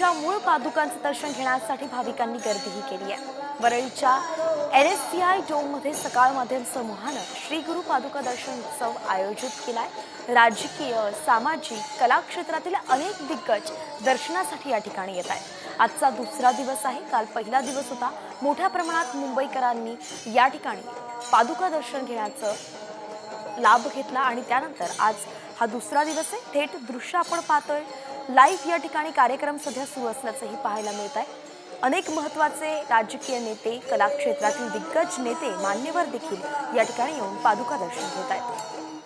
वरळीच्या मूळ पादुकांचं दर्शन घेण्यासाठी भाविकांनी गर्दीही केली आहे. वरळीच्या एन एस सी आय डोममध्ये सकाळ माध्यम समूहानं श्री गुरु पादुका दर्शन उत्सव आयोजित केला आहे राजकीय सामाजिक कला क्षेत्रातील अनेक दिग्गज दर्शनासाठी या ठिकाणी येत आहेत. आजचा दुसरा दिवस आहे. काल पहिला दिवस होता. मोठ्या प्रमाणात मुंबईकरांनी या ठिकाणी पादुका दर्शन घेण्याचं लाभ घेतला आणि त्यानंतर आज हा दुसरा दिवस आहे. थेट दृश्य आपण पाहतोय. लाईव्ह या ठिकाणी कार्यक्रम सध्या सुरू असल्याचंही पाहायला मिळत आहे अनेक महत्त्वाचे राजकीय नेते कला क्षेत्रातील दिग्गज नेते मान्यवर देखील या ठिकाणी येऊन पादुका दर्शन घेत आहेत